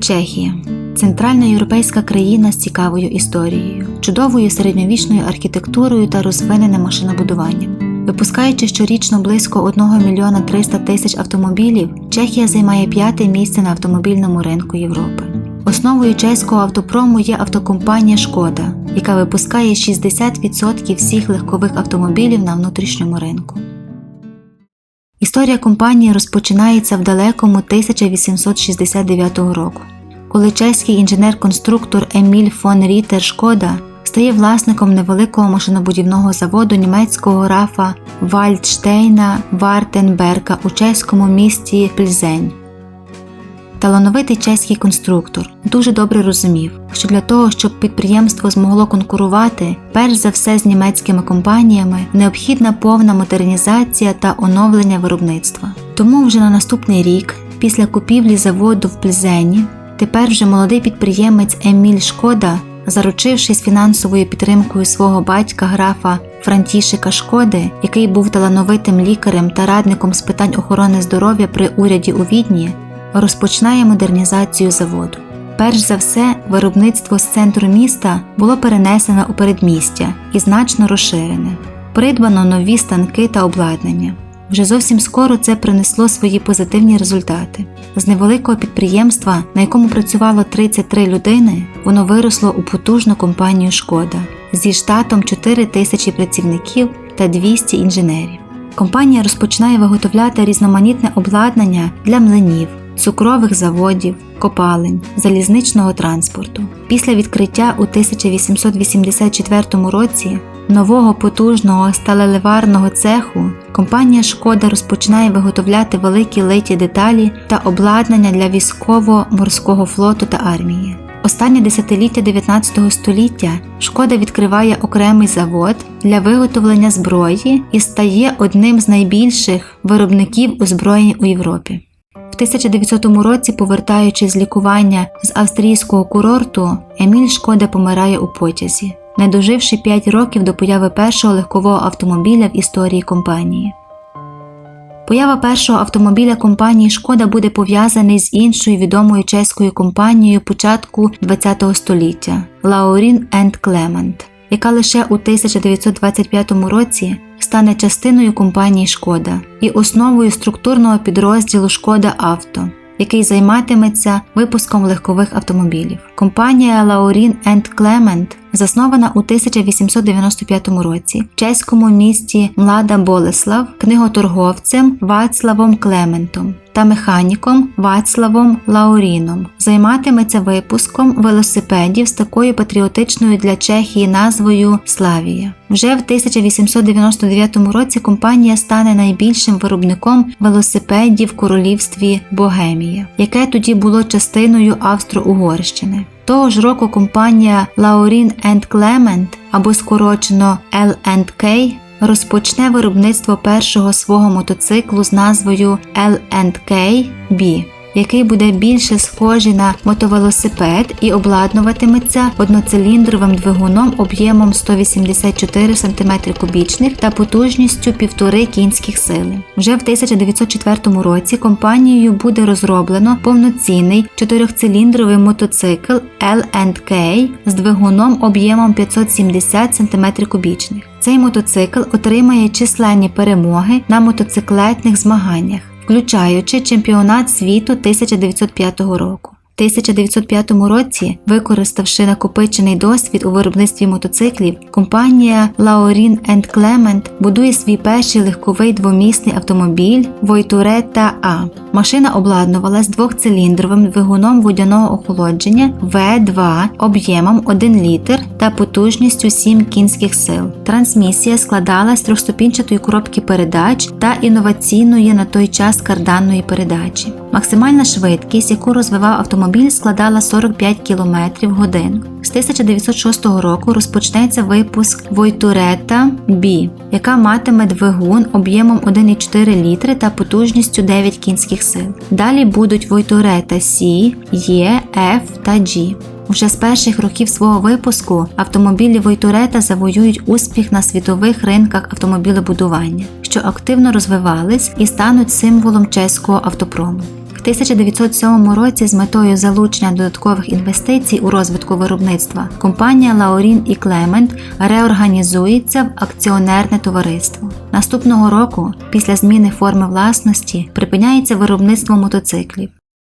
Чехія центральна європейська країна з цікавою історією, чудовою середньовічною архітектурою та розвиненим машинобудуванням. Випускаючи щорічно близько 1 мільйона 300 тисяч автомобілів, Чехія займає п'яте місце на автомобільному ринку Європи. Основою чеського автопрому є автокомпанія Шкода, яка випускає 60% всіх легкових автомобілів на внутрішньому ринку. Історія компанії розпочинається в далекому 1869 року, коли чеський інженер-конструктор Еміль фон Рітер Шкода стає власником невеликого машинобудівного заводу німецького рафа Вальдштейна Вартенберга у чеському місті Пльзень. Талановитий чеський конструктор дуже добре розумів, що для того, щоб підприємство змогло конкурувати, перш за все з німецькими компаніями, необхідна повна модернізація та оновлення виробництва. Тому вже на наступний рік, після купівлі заводу в Пльзені, тепер вже молодий підприємець Еміль Шкода, заручившись фінансовою підтримкою свого батька графа Франтішика Шкоди, який був талановитим лікарем та радником з питань охорони здоров'я при уряді у Відні, розпочинає модернізацію заводу. Перш за все, виробництво з центру міста було перенесено у передмістя і значно розширене. Придбано нові станки та обладнання. Вже зовсім скоро це принесло свої позитивні результати. З невеликого підприємства, на якому працювало 33 людини, воно виросло у потужну компанію Шкода зі штатом 4 тисячі працівників та 200 інженерів. Компанія розпочинає виготовляти різноманітне обладнання для млинів, цукрових заводів, копалень, залізничного транспорту. Після відкриття у 1884 році нового потужного сталеливарного цеху компанія Шкода розпочинає виготовляти великі литі деталі та обладнання для військово-морського флоту та армії. Останнє десятиліття 19 століття Шкода відкриває окремий завод для виготовлення зброї і стає одним з найбільших виробників озброєнь у Європі. В 1900 році, повертаючись з лікування з австрійського курорту, Еміль Шкода помирає у потязі, не доживши 5 років до появи першого легкового автомобіля в історії компанії. Поява першого автомобіля компанії Шкода буде пов'язаний з іншою відомою чеською компанією початку ХХ століття Laurin Clement, яка лише у 1925 році стане частиною компанії Шкода і основою структурного підрозділу Шкода Авто, який займатиметься випуском легкових автомобілів. Компанія Laurin Clement заснована у 1895 році в чеському місті Млада Болеслав книготорговцем Вацлавом Клементом та механіком Вацлавом Лауріном. Займатиметься випуском велосипедів з такою патріотичною для Чехії назвою Славія. Вже в 1899 році компанія стане найбільшим виробником велосипедів в королівстві Богемія, яке тоді було частиною Австро-Угорщини. Того ж року компанія Laurin Clement або скорочено L&K розпочне виробництво першого свого мотоциклу з назвою L&K B, який буде більше схожий на мотовелосипед і обладнуватиметься одноциліндровим двигуном об'ємом 184 см кубічних та потужністю 1,5 кінських сили. Вже в 1904 році компанією буде розроблено повноцінний чотирьохциліндровий мотоцикл L&K з двигуном об'ємом 570 см кубічних. Цей мотоцикл отримає численні перемоги на мотоциклетних змаганнях включаючи чемпіонат світу 1905 року. У 1905 році, використавши накопичений досвід у виробництві мотоциклів, компанія Laurin Clement будує свій перший легковий двомісний автомобіль Voitureta A. Машина обладнувалась двохциліндровим двигуном водяного охолодження V2 об'ємом 1 літр та потужністю 7 кінських сил. Трансмісія складалась з трьохступінчатої коробки передач та інноваційної на той час карданної передачі. Максимальна швидкість, яку розвивав автомобіль, складала 45 км в годину. З 1906 року розпочнеться випуск Voitureta B, яка матиме двигун об'ємом 1,4 літри та потужністю 9 кінських сил. Далі будуть Voitureta C, E, F та G. Уже з перших років свого випуску автомобілі Voitureta завоюють успіх на світових ринках автомобілебудування, що активно розвивались і стануть символом чеського автопрому. 1907 році з метою залучення додаткових інвестицій у розвитку виробництва компанія Лаурін і Клемент реорганізується в акціонерне товариство. Наступного року, після зміни форми власності, припиняється виробництво мотоциклів.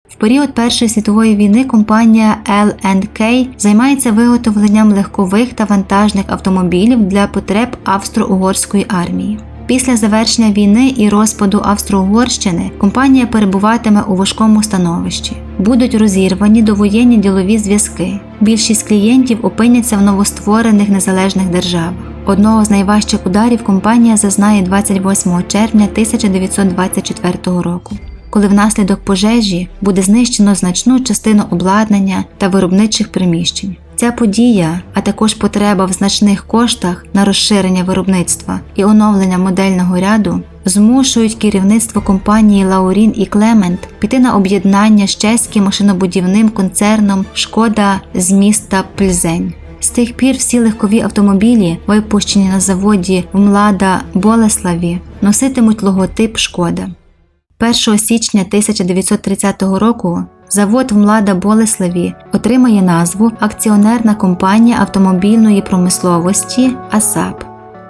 В період Першої світової війни компанія L&K займається виготовленням легкових та вантажних автомобілів для потреб австро-угорської армії. Після завершення війни і розпаду Австро-Угорщини компанія перебуватиме у важкому становищі. Будуть розірвані довоєнні ділові зв'язки. Більшість клієнтів опиняться в новостворених незалежних державах. Одного з найважчих ударів компанія зазнає 28 червня 1924 року коли внаслідок пожежі буде знищено значну частину обладнання та виробничих приміщень. Ця подія, а також потреба в значних коштах на розширення виробництва і оновлення модельного ряду змушують керівництво компанії Лаурін і Клемент піти на об'єднання з чеським машинобудівним концерном Шкода з міста Пльзень. З тих пір всі легкові автомобілі, випущені на заводі в Млада Болеславі, носитимуть логотип Шкода. 1 січня 1930 року завод Млада Болеславі отримає назву Акціонерна компанія автомобільної промисловості АСАП.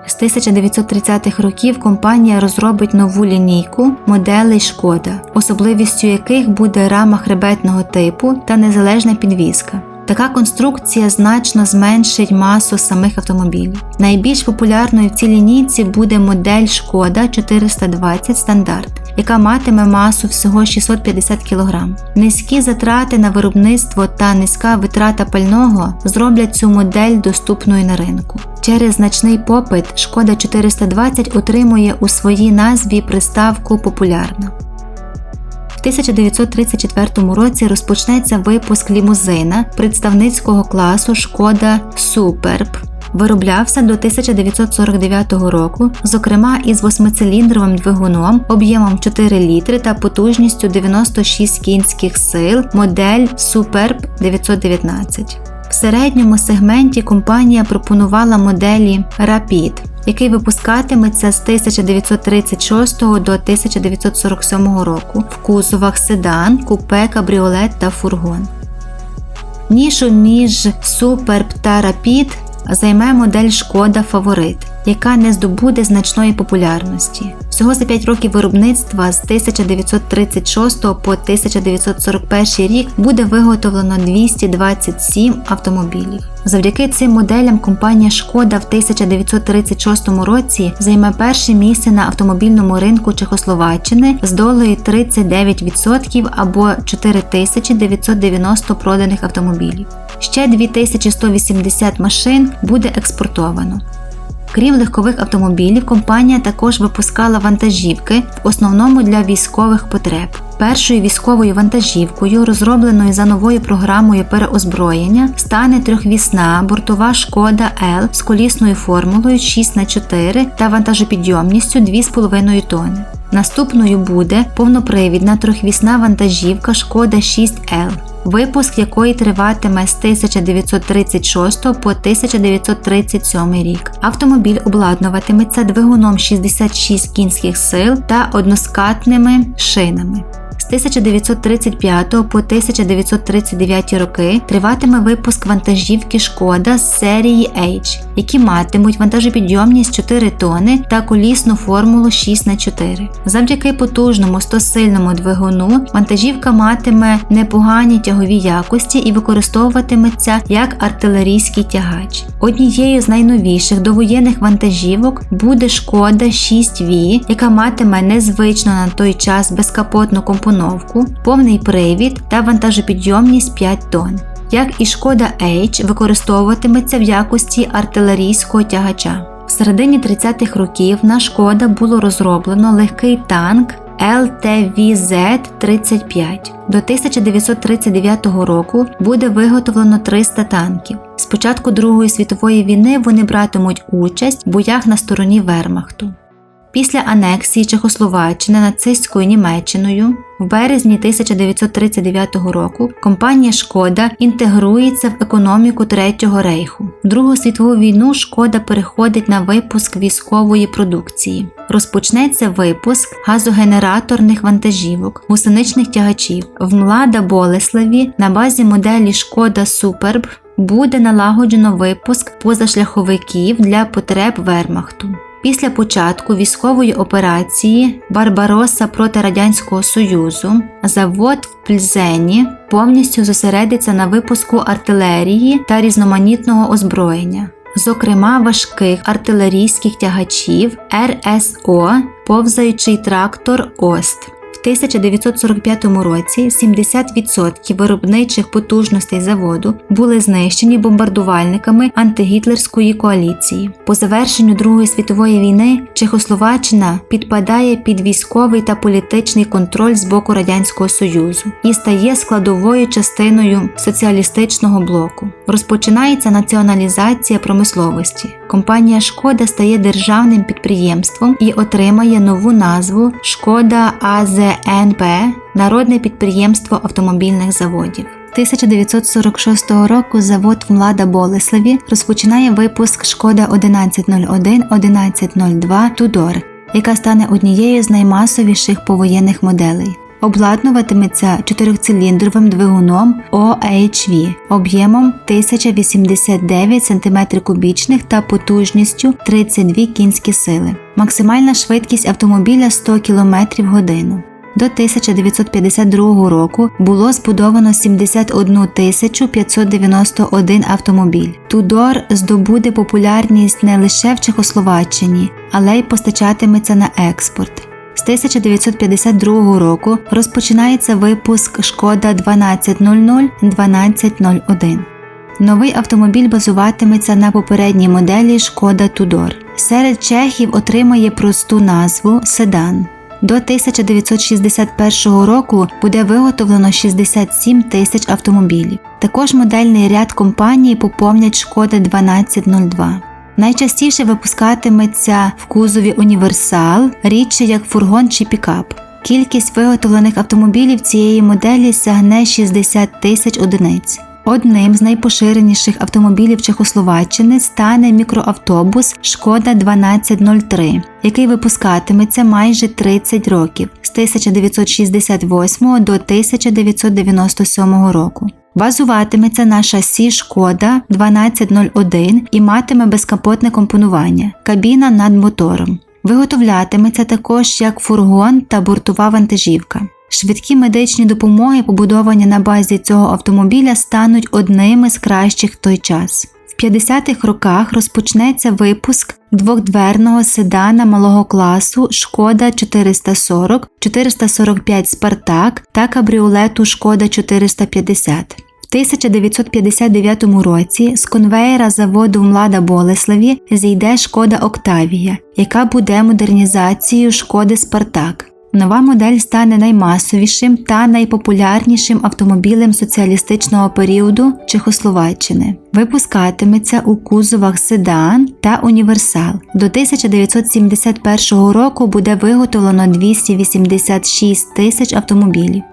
З 1930-х років компанія розробить нову лінійку моделей Шкода, особливістю яких буде рама хребетного типу та незалежна підвізка. Така конструкція значно зменшить масу самих автомобілів. Найбільш популярною в цій лінійці буде модель Шкода 420 стандарт, яка матиме масу всього 650 кг. Низькі затрати на виробництво та низька витрата пального зроблять цю модель доступною на ринку. Через значний попит Шкода 420 отримує у своїй назві приставку популярна. В 1934 році розпочнеться випуск лімузина представницького класу Шкода Суперб. Вироблявся до 1949 року, зокрема із восьмициліндровим двигуном об'ємом 4 літри та потужністю 96 кінських сил модель Superb 919. В середньому сегменті компанія пропонувала моделі Rapid, який випускатиметься з 1936 до 1947 року в кузовах седан, купе, кабріолет та фургон. Нішу між Superb та Rapid займе модель Шкода Фаворит, яка не здобуде значної популярності. Всього за 5 років виробництва з 1936 по 1941 рік буде виготовлено 227 автомобілів. Завдяки цим моделям компанія Шкода в 1936 році займе перше місце на автомобільному ринку Чехословаччини з долею 39% або 4990 проданих автомобілів. Ще 2180 машин буде експортовано. Крім легкових автомобілів, компанія також випускала вантажівки в основному для військових потреб. Першою військовою вантажівкою, розробленою за новою програмою переозброєння, стане трьохвісна бортова шкода L з колісною формулою 6х4 та вантажопідйомністю 2,5 тонни. Наступною буде повнопривідна трьохвісна вантажівка Шкода 6L, випуск якої триватиме з 1936 по 1937 рік. Автомобіль обладнуватиметься двигуном 66 кінських сил та односкатними шинами. З 1935 по 1939 роки триватиме випуск вантажівки Шкода з серії H, які матимуть вантажопідйомність 4 тони та колісну формулу 6х4. Завдяки потужному 100-сильному двигуну вантажівка матиме непогані тягові якості і використовуватиметься як артилерійський тягач. Однією з найновіших довоєнних вантажівок буде Шкода 6V, яка матиме незвично на той час безкапотну компоновку, повний привід та вантажопідйомність 5 тонн. Як і шкода H використовуватиметься в якості артилерійського тягача. В середині 30-х років на шкода було розроблено легкий танк LTVZ-35. До 1939 року буде виготовлено 300 танків. З початку Другої світової війни вони братимуть участь в боях на стороні Вермахту. Після анексії Чехословаччини нацистською Німеччиною в березні 1939 року компанія Шкода інтегрується в економіку Третього рейху. В Другу світову війну шкода переходить на випуск військової продукції. Розпочнеться випуск газогенераторних вантажівок, гусеничних тягачів. В Млада Болеславі на базі моделі Шкода Суперб буде налагоджено випуск позашляховиків для потреб Вермахту. Після початку військової операції Барбароса проти Радянського Союзу завод в Пльзені повністю зосередиться на випуску артилерії та різноманітного озброєння, зокрема важких артилерійських тягачів РСО, повзаючий трактор Ост. В 1945 році 70% виробничих потужностей заводу були знищені бомбардувальниками антигітлерської коаліції. По завершенню Другої світової війни Чехословаччина підпадає під військовий та політичний контроль з боку Радянського Союзу і стає складовою частиною соціалістичного блоку. Розпочинається націоналізація промисловості. Компанія Шкода стає державним підприємством і отримає нову назву Шкода АЗНП Народне підприємство автомобільних заводів. 1946 року завод в Млада Болеславі розпочинає випуск Шкода 1101 1102 Тудор, яка стане однією з наймасовіших повоєнних моделей. Обладнуватиметься чотирьохциліндровим двигуном OHV об'ємом 1089 см кубічних та потужністю 32 кінські сили. Максимальна швидкість автомобіля 100 км годину. До 1952 року було збудовано 71 591 автомобіль. Тудор здобуде популярність не лише в Чехословаччині, але й постачатиметься на експорт. З 1952 року розпочинається випуск Шкода 1200-1201. Новий автомобіль базуватиметься на попередній моделі Шкода Тудор. Серед чехів отримає просту назву Седан. До 1961 року буде виготовлено 67 тисяч автомобілів. Також модельний ряд компанії поповнять Шкода 1202. Найчастіше випускатиметься в кузові універсал, рідше як фургон чи пікап. Кількість виготовлених автомобілів цієї моделі сягне 60 тисяч одиниць. Одним з найпоширеніших автомобілів Чехословаччини стане мікроавтобус Шкода 1203, який випускатиметься майже 30 років з 1968 до 1997 року. Базуватиметься на шасі Шкода 1201 і матиме безкапотне компонування, кабіна над мотором. Виготовлятиметься також як фургон та бортова вантажівка. Швидкі медичні допомоги, побудовані на базі цього автомобіля, стануть одними з кращих в той час. В 50-х роках розпочнеться випуск двохдверного седана малого класу Шкода 440, 445 Спартак та кабріолету Шкода 450. В 1959 році з конвеєра заводу Млада Болеславі зійде Шкода Октавія, яка буде модернізацією Шкоди Спартак. Нова модель стане наймасовішим та найпопулярнішим автомобілем соціалістичного періоду Чехословаччини. Випускатиметься у кузовах седан та універсал. До 1971 року буде виготовлено 286 тисяч автомобілів.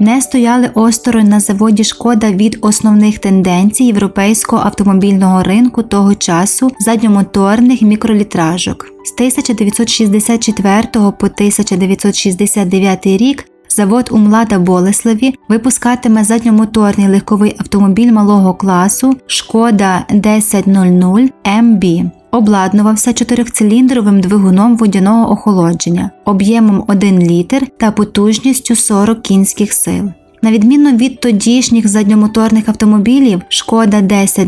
Не стояли осторонь на заводі Шкода від основних тенденцій європейського автомобільного ринку того часу задньомоторних мікролітражок. З 1964 по 1969 рік завод у Млада Болеславі випускатиме задньомоторний легковий автомобіль малого класу Шкода 1000 MB. Обладнувався чотирьохциліндровим двигуном водяного охолодження об'ємом 1 літр та потужністю 40 кінських сил. На відміну від тодішніх задньомоторних автомобілів, Шкода 1000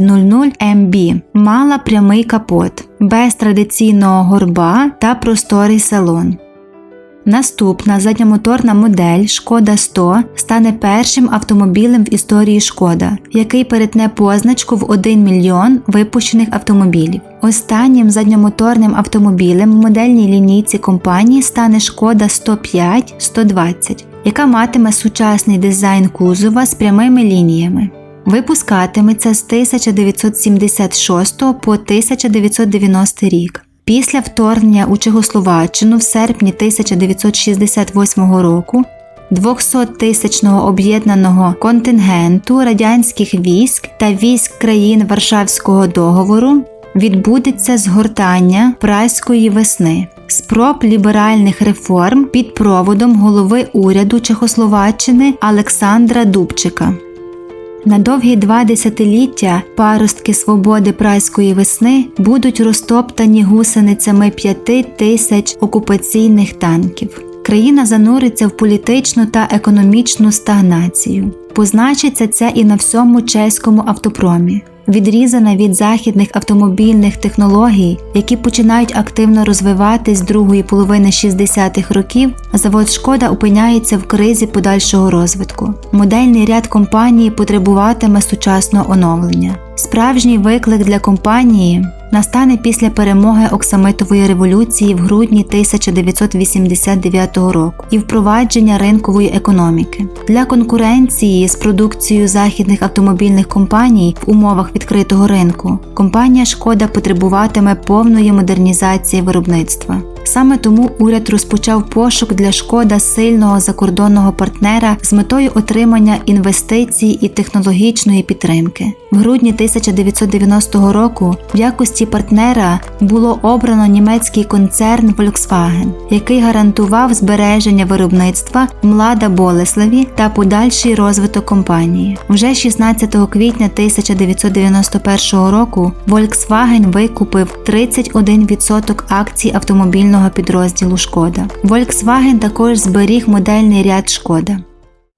MB мала прямий капот, без традиційного горба та просторий салон. Наступна задньомоторна модель Шкода 100 стане першим автомобілем в історії Шкода, який перетне позначку в 1 мільйон випущених автомобілів. Останнім задньомоторним автомобілем в модельній лінійці компанії стане Шкода 105-120, яка матиме сучасний дизайн кузова з прямими лініями. Випускатиметься з 1976 по 1990 рік. Після вторгнення у Чехословаччину в серпні 1968 року 200-тисячного об'єднаного контингенту радянських військ та військ країн Варшавського договору відбудеться згортання прайської весни. Спроб ліберальних реформ під проводом голови уряду Чехословаччини Олександра Дубчика. На довгі два десятиліття паростки свободи прайської весни будуть розтоптані гусеницями п'яти тисяч окупаційних танків. Країна зануриться в політичну та економічну стагнацію. Позначиться це і на всьому чеському автопромі. Відрізана від західних автомобільних технологій, які починають активно розвиватись з другої половини 60-х років, завод Шкода опиняється в кризі подальшого розвитку. Модельний ряд компанії потребуватиме сучасного оновлення. Справжній виклик для компанії настане після перемоги Оксамитової революції в грудні 1989 року і впровадження ринкової економіки. Для конкуренції з продукцією західних автомобільних компаній в умовах відкритого ринку компанія Шкода потребуватиме повної модернізації виробництва. Саме тому уряд розпочав пошук для шкода сильного закордонного партнера з метою отримання інвестицій і технологічної підтримки. В грудні 1990 року в якості партнера було обрано німецький концерн Volkswagen, який гарантував збереження виробництва Млада Болеславі та подальший розвиток компанії. Вже 16 квітня 1991 року Volkswagen викупив 31% акцій автомобільного підрозділу Шкода. Volkswagen також зберіг модельний ряд Шкода.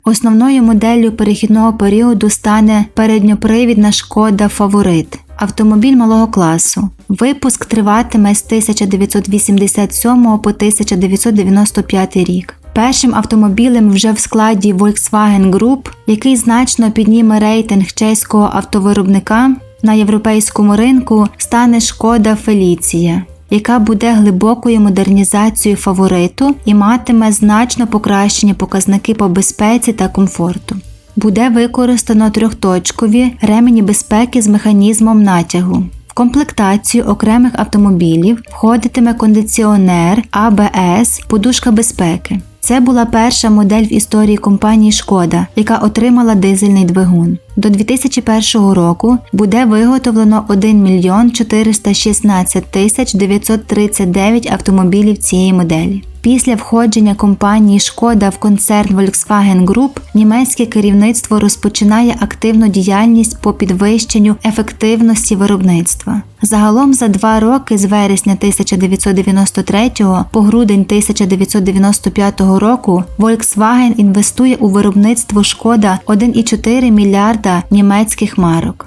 Основною моделлю перехідного періоду стане передньопривідна шкода Фаворит. Автомобіль малого класу. Випуск триватиме з 1987 по 1995 рік. Першим автомобілем вже в складі Volkswagen Group, який значно підніме рейтинг чеського автовиробника на європейському ринку, стане шкода Феліція яка буде глибокою модернізацією фавориту і матиме значно покращені показники по безпеці та комфорту. Буде використано трьохточкові ремені безпеки з механізмом натягу. В комплектацію окремих автомобілів входитиме кондиціонер, АБС, подушка безпеки. Це була перша модель в історії компанії Шкода, яка отримала дизельний двигун. До 2001 року буде виготовлено 1 мільйон 416 тисяч 939 автомобілів цієї моделі. Після входження компанії Шкода в концерн Volkswagen Group німецьке керівництво розпочинає активну діяльність по підвищенню ефективності виробництва. Загалом за два роки з вересня 1993 по грудень 1995 року Volkswagen інвестує у виробництво шкода 1,4 мільярда німецьких марок.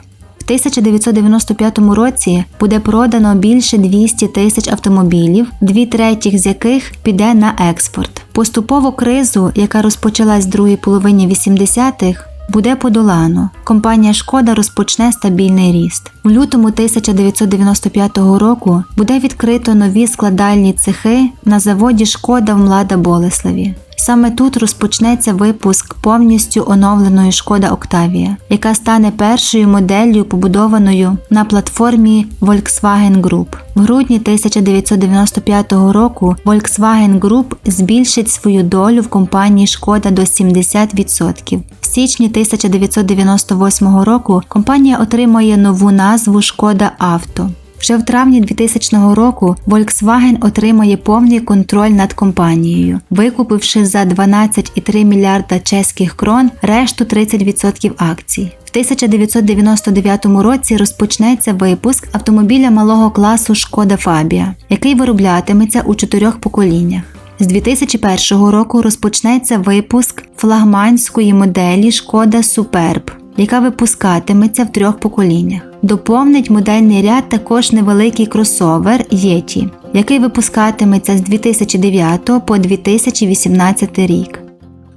В 1995 році буде продано більше 200 тисяч автомобілів, дві третіх з яких піде на експорт. Поступово кризу, яка розпочалась в другій половині 80-х, буде подолано. Компанія Шкода розпочне стабільний ріст. У лютому 1995 року буде відкрито нові складальні цехи на заводі Шкода в Млада Болеславі. Саме тут розпочнеться випуск повністю оновленої шкода Октавія, яка стане першою моделлю, побудованою на платформі Volkswagen Group. В грудні 1995 року Volkswagen Group збільшить свою долю в компанії Шкода до 70%. В січні 1998 року компанія отримує нову назву Шкода Авто. Вже в травні 2000 року Volkswagen отримає повний контроль над компанією, викупивши за 12,3 мільярда чеських крон решту 30% акцій. В 1999 році розпочнеться випуск автомобіля малого класу Шкода Фабія, який вироблятиметься у чотирьох поколіннях. З 2001 року розпочнеться випуск флагманської моделі Шкода Суперб яка випускатиметься в трьох поколіннях. Доповнить модельний ряд також невеликий кросовер Yeti, який випускатиметься з 2009 по 2018 рік.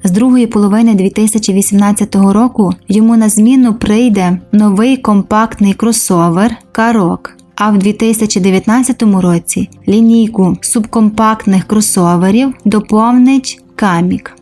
З другої половини 2018 року йому на зміну прийде новий компактний кросовер Карок. А в 2019 році лінійку субкомпактних кросоверів доповнить Камік.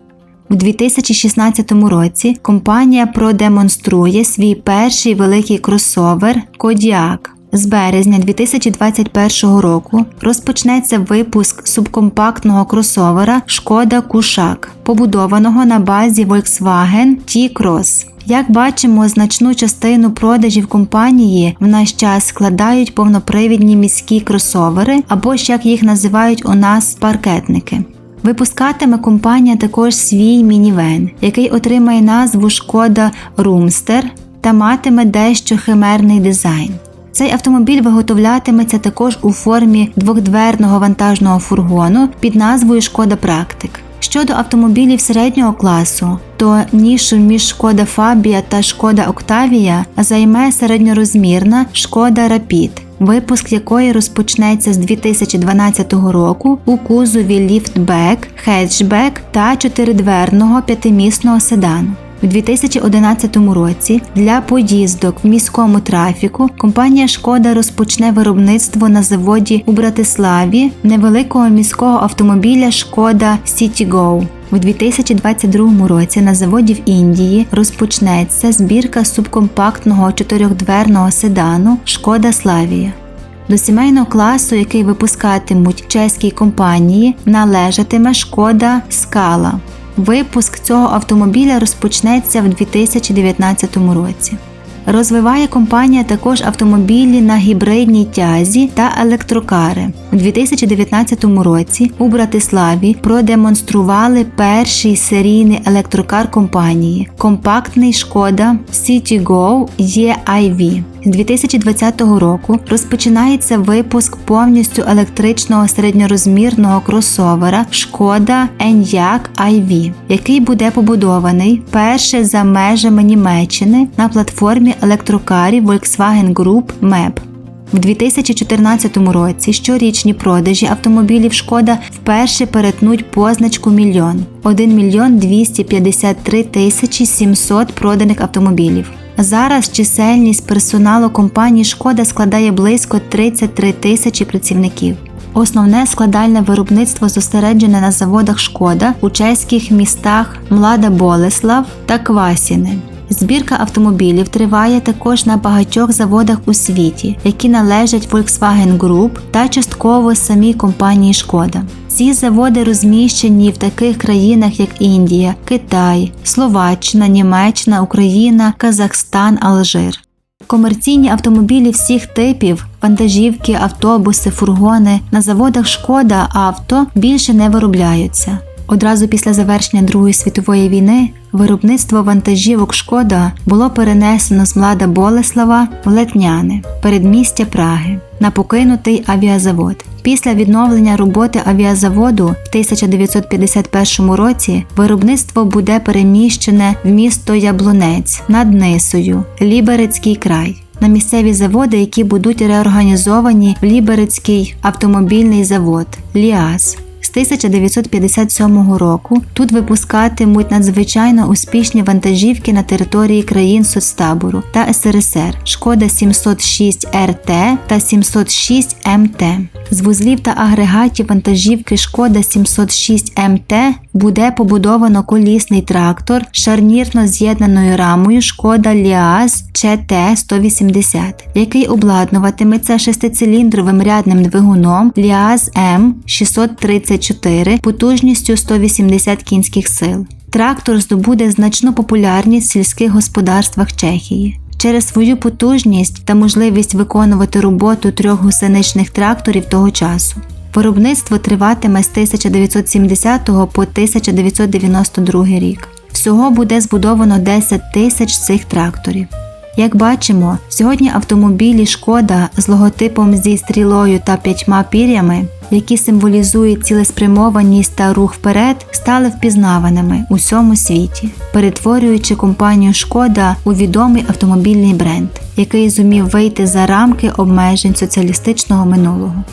У 2016 році компанія продемонструє свій перший великий кросовер Kodiaq. З березня 2021 року розпочнеться випуск субкомпактного кросовера Шкода Кушак, побудованого на базі Volkswagen T-Cross. Як бачимо, значну частину продажів компанії в наш час складають повнопривідні міські кросовери або ж як їх називають у нас паркетники. Випускатиме компанія також свій мінівен, який отримає назву Шкода Румстер та матиме дещо химерний дизайн. Цей автомобіль виготовлятиметься також у формі двохдверного вантажного фургону під назвою Шкода Практик. Щодо автомобілів середнього класу, то нішу між Шкода Фабія та Шкода Октавія займе середньорозмірна Шкода Рапід, випуск якої розпочнеться з 2012 року у кузові ліфтбек, хетчбек та чотиридверного п'ятимісного седану. У 2011 році для поїздок в міському трафіку компанія Шкода розпочне виробництво на заводі у Братиславі невеликого міського автомобіля Шкода Citigo. У 2022 році на заводі в Індії розпочнеться збірка субкомпактного чотирьохдверного седану Шкода Славія. До сімейного класу, який випускатимуть чеські компанії, належатиме Шкода Скала. Випуск цього автомобіля розпочнеться в 2019 році. Розвиває компанія також автомобілі на гібридній тязі та електрокари. У 2019 році у Братиславі продемонстрували перший серійний електрокар компанії компактний шкода CityGo EIV. З 2020 року розпочинається випуск повністю електричного середньорозмірного кросовера Шкода Enyaq iV, який буде побудований перше за межами Німеччини на платформі електрокарів Volkswagen Group MEB. В 2014 році щорічні продажі автомобілів Шкода вперше перетнуть позначку мільйон 1 мільйон 253 тисячі 700 проданих автомобілів. Зараз чисельність персоналу компанії Шкода складає близько 33 тисячі працівників. Основне складальне виробництво зосереджене на заводах Шкода у чеських містах Млада Болеслав та Квасіни. Збірка автомобілів триває також на багатьох заводах у світі, які належать Volkswagen Group та частково самій компанії Шкода. Ці заводи розміщені в таких країнах, як Індія, Китай, Словаччина, Німеччина, Україна, Казахстан, Алжир. Комерційні автомобілі всіх типів, вантажівки, автобуси, фургони на заводах Шкода авто більше не виробляються. Одразу після завершення Другої світової війни виробництво вантажівок Шкода було перенесено з Млада Болеслава в Летняни, передмістя Праги, на покинутий авіазавод. Після відновлення роботи авіазаводу в 1951 році виробництво буде переміщене в місто Яблунець над Нисою, Ліберецький край. На місцеві заводи, які будуть реорганізовані в Ліберецький автомобільний завод Ліас. З 1957 року тут випускатимуть надзвичайно успішні вантажівки на території країн соцтабору та СРСР Шкода 706 РТ та 706 МТ. З вузлів та агрегатів вантажівки Шкода 706 МТ буде побудовано колісний трактор шарнірно з'єднаною рамою Шкода Ліаз ЧТ 180, який обладнуватиметься шестициліндровим рядним двигуном Ліаз М 634 потужністю 180 кінських сил. Трактор здобуде значну популярність в сільських господарствах Чехії. Через свою потужність та можливість виконувати роботу трьох гусеничних тракторів того часу. Виробництво триватиме з 1970 по 1992 рік. Всього буде збудовано 10 тисяч цих тракторів. Як бачимо, сьогодні автомобілі Шкода з логотипом зі стрілою та п'ятьма пір'ями, які символізують цілеспрямованість та рух вперед, стали впізнаваними у всьому світі, перетворюючи компанію Шкода у відомий автомобільний бренд, який зумів вийти за рамки обмежень соціалістичного минулого.